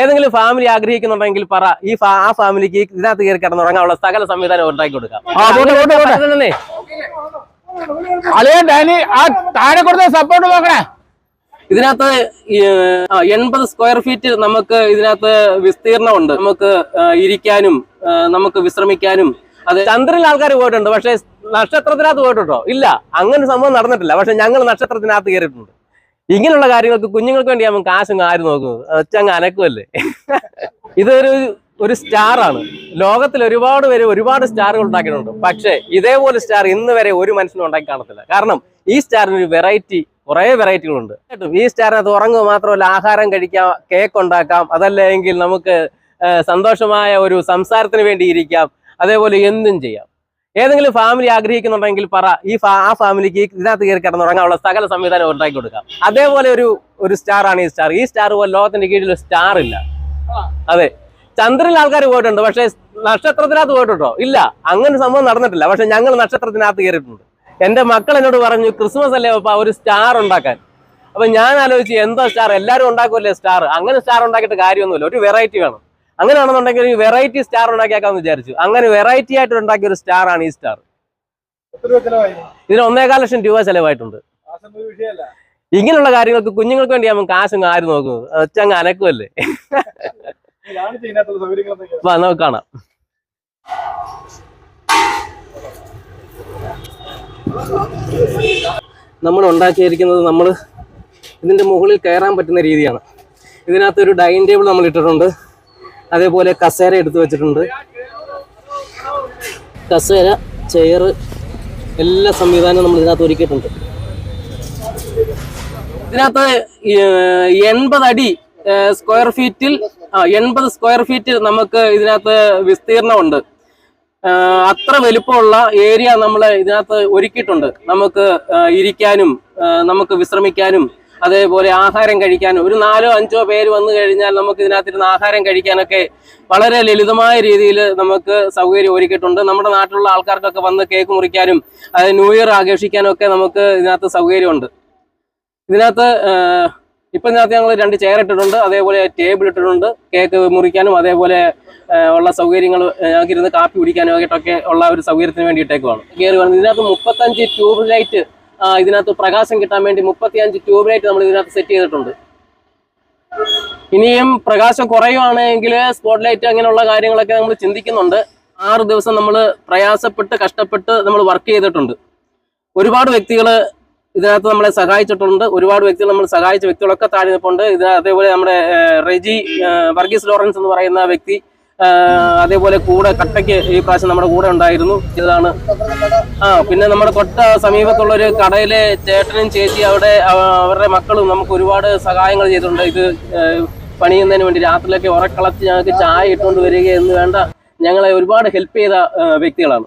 ഏതെങ്കിലും ഫാമിലി ആഗ്രഹിക്കുന്നുണ്ടെങ്കിൽ പറ. ഈ ആ ഫാമിലിക്ക് ഇതിനകത്ത് കയറി കിടന്നുറങ്ങാനുള്ള സകല സംവിധാനം ഉണ്ടാക്കി കൊടുക്കാം. താഴെ കൊടുത്ത സപ്പോർട്ട് നോക്കണേ. ഇതിനകത്ത് എൺപത് സ്ക്വയർ ഫീറ്റ് നമുക്ക് ഇതിനകത്ത് വിസ്തീർണമുണ്ട്. നമുക്ക് ഇരിക്കാനും നമുക്ക് വിശ്രമിക്കാനും. അത് ചന്ദ്രനിൽ ആൾക്കാർ പോയിട്ടുണ്ട്. പക്ഷെ നക്ഷത്രത്തിനകത്ത് പോയിട്ടുണ്ടോ? ഇല്ല. അങ്ങനെ സംഭവം നടന്നിട്ടില്ല. പക്ഷെ ഞങ്ങൾ നക്ഷത്രത്തിനകത്ത് കയറിയിട്ടുണ്ട്. ഇങ്ങനെയുള്ള കാര്യങ്ങൾക്ക് കുഞ്ഞുങ്ങൾക്ക് വേണ്ടി നമുക്ക് കാശും ആരും നോക്കുന്നത് ഒച്ചങ്ങ് അനക്കുമല്ലേ ഇതൊരു ഒരു സ്റ്റാർ ആണ്. ലോകത്തിൽ ഒരുപാട് പേര് ഒരുപാട് സ്റ്റാറുകൾ ഉണ്ടാക്കിയിട്ടുണ്ട്. പക്ഷേ ഇതേപോലെ സ്റ്റാർ ഇന്ന് വരെ ഒരു മനുഷ്യനും ഉണ്ടാക്കി കാണത്തില്ല. കാരണം ഈ സ്റ്റാറിന് ഒരു വെറൈറ്റി കുറേ വെറൈറ്റികളുണ്ട് കേട്ടോ? ഈ സ്റ്റാറിനകത്ത് ഉറങ്ങുക മാത്രമല്ല ആഹാരം കഴിക്കാം കേക്ക് ഉണ്ടാക്കാം അതല്ലെങ്കിൽ നമുക്ക് സന്തോഷമായ ഒരു സംസാരത്തിന് വേണ്ടി ഇരിക്കാം അതേപോലെ എന്തും ചെയ്യാം. ഏതെങ്കിലും ഫാമിലി ആഗ്രഹിക്കുന്നുണ്ടെങ്കിൽ പറ ഈ ആ ഫാമിലിക്ക് ഇതിനകത്ത് കയറി കിടന്നുറങ്ങാനുള്ള സകല സംവിധാനം ഉണ്ടാക്കി കൊടുക്കാം. അതേപോലെ ഒരു ഒരു സ്റ്റാർ ആണ് ഈ സ്റ്റാർ ഈ സ്റ്റാർ പോലെ ലോകത്തിന്റെ കീഴിൽ സ്റ്റാർ ഇല്ല. അതെ. ചന്ദ്രനിൽ ആൾക്കാർ പോയിട്ടുണ്ട് പക്ഷെ നക്ഷത്രത്തിനകത്ത് പോയിട്ടുണ്ടോ? ഇല്ല. അങ്ങനെ സംഭവം നടന്നിട്ടില്ല. പക്ഷെ ഞങ്ങൾ നക്ഷത്രത്തിനകത്ത് കയറിയിട്ടുണ്ട്. എന്റെ മക്കൾ എന്നോട് പറഞ്ഞു ക്രിസ്മസ് അല്ലേ അപ്പൊ ഒരു സ്റ്റാർ ഉണ്ടാക്കാൻ. അപ്പൊ ഞാൻ ആലോചിച്ചു എന്തോ സ്റ്റാർ എല്ലാവരും ഉണ്ടാക്കുമല്ലേ സ്റ്റാർ അങ്ങനെ സ്റ്റാർ ഉണ്ടാക്കിയിട്ട് കാര്യമൊന്നുമില്ല. ഒരു വെറൈറ്റി വേണം. അങ്ങനെയാണെന്നുണ്ടെങ്കിൽ ഒരു വെറൈറ്റി സ്റ്റാർ ഉണ്ടാക്കിയാക്കാന്ന് വിചാരിച്ചു. അങ്ങനെ വെറൈറ്റി ആയിട്ട് ഉണ്ടാക്കിയ ഒരു സ്റ്റാർ ആണ് ഈ സ്റ്റാർ ഇതിന് ഒന്നേകാൽ ലക്ഷം രൂപ ചെലവായിട്ടുണ്ട്. ഇങ്ങനെയുള്ള കാര്യങ്ങൾക്ക് കുഞ്ഞുങ്ങൾക്ക് വേണ്ടി കാശും ആര് നോക്കുന്നത് ഒച്ചങ്ങ് അനക്കുമല്ലേ നമുക്ക് കാണാം. നമ്മൾ ഉണ്ടാക്കിയിരിക്കുന്നത് നമ്മൾ ഇതിന്റെ മുകളിൽ കയറാൻ പറ്റുന്ന രീതിയാണ്. ഇതിനകത്ത് ഒരു ഡൈനിങ് ടേബിൾ നമ്മൾ ഇട്ടിട്ടുണ്ട്. അതേപോലെ കസേര എടുത്തു വെച്ചിട്ടുണ്ട്. കസേര ചെയർ എല്ലാ സംവിധാനവും നമ്മൾ ഇതിനകത്ത് ഒരുക്കിയിട്ടുണ്ട്. ഇതിനകത്ത് എൺപത് അടി സ്ക്വയർ ഫീറ്റിൽ എൺപത് സ്ക്വയർ ഫീറ്റ് നമുക്ക് ഇതിനകത്ത് വിസ്തീർണമുണ്ട്. അത്ര വലുപ്പമുള്ള ഏരിയ നമ്മൾ ഇതിനകത്ത് ഒരുക്കിയിട്ടുണ്ട്. നമുക്ക് ഇരിക്കാനും നമുക്ക് വിശ്രമിക്കാനും അതേപോലെ ആഹാരം കഴിക്കാൻ ഒരു നാലോ അഞ്ചോ പേര് വന്നു കഴിഞ്ഞാൽ നമുക്ക് ഇതിനകത്തിരുന്ന് ആഹാരം കഴിക്കാനൊക്കെ വളരെ ലളിതമായ രീതിയിൽ നമുക്ക് സൗകര്യം ഒരുക്കിയിട്ടുണ്ട്. നമ്മുടെ നാട്ടിലുള്ള ആൾക്കാർക്കൊക്കെ വന്ന് കേക്ക് മുറിക്കാനും അത് ന്യൂ ഇയർ ആഘോഷിക്കാനും ഒക്കെ നമുക്ക് ഇതിനകത്ത് സൗകര്യമുണ്ട്. ഇതിനകത്ത് ഇപ്പം ഇപ്പൊ ഇതിനകത്ത് ഞങ്ങൾ രണ്ട് ചെയർ ഇട്ടിട്ടുണ്ട്. അതേപോലെ ടേബിൾ ഇട്ടിട്ടുണ്ട്. കേക്ക് മുറിക്കാനും അതേപോലെ ഉള്ള സൗകര്യങ്ങൾ ഞങ്ങൾക്ക് ഇരുന്ന് കാപ്പി കുടിക്കാനും ആയിട്ടൊക്കെ ഉള്ള ഒരു സൗകര്യത്തിന് വേണ്ടിയിട്ടേക്കുമാണ് കയറി വന്നത് ഇതിനകത്ത് മുപ്പത്തഞ്ച് ട്യൂബ് ലൈറ്റ് ഇതിനകത്ത് പ്രകാശം കിട്ടാൻ വേണ്ടി മുപ്പത്തിയഞ്ച് ട്യൂബ് ലൈറ്റ് നമ്മൾ ഇതിനകത്ത് സെറ്റ് ചെയ്തിട്ടുണ്ട്. ഇനിയും പ്രകാശം കുറയുവാണെങ്കിൽ സ്പോട്ട് ലൈറ്റ് അങ്ങനെയുള്ള കാര്യങ്ങളൊക്കെ നമ്മൾ ചിന്തിക്കുന്നുണ്ട്. ആറ് ദിവസം നമ്മൾ പ്രയാസപ്പെട്ട് കഷ്ടപ്പെട്ട് നമ്മൾ വർക്ക് ചെയ്തിട്ടുണ്ട്. ഒരുപാട് വ്യക്തികൾ ഇതിനകത്ത് നമ്മളെ സഹായിച്ചിട്ടുണ്ട്. ഒരുപാട് വ്യക്തികൾ നമ്മൾ സഹായിച്ച വ്യക്തികളൊക്കെ താഴെ നിൽപ്പുണ്ട് ഇത് അതേപോലെ നമ്മുടെ റെജി വർഗീസ് ലോറൻസ് എന്ന് പറയുന്ന വ്യക്തി അതേപോലെ കൂടെ കട്ടയ്ക്ക് ഈ പ്രാവശ്യം നമ്മുടെ കൂടെ ഉണ്ടായിരുന്നു. ഇതാണ്. ആ പിന്നെ നമ്മുടെ തൊട്ട സമീപത്തുള്ള ഒരു കടയിലെ ചേട്ടനും ചേച്ചി അവിടെ അവരുടെ മക്കളും നമുക്ക് ഒരുപാട് സഹായങ്ങൾ ചെയ്തിട്ടുണ്ട്. ഇത് പണിയുന്നതിന് വേണ്ടി രാത്രിയിലൊക്കെ ഉറക്കളച്ച് ഞങ്ങൾക്ക് ചായ ഇട്ടുകൊണ്ട് വരിക എന്ന് വേണ്ട. ഞങ്ങളെ ഒരുപാട് ഹെൽപ്പ് ചെയ്ത വ്യക്തികളാണ്.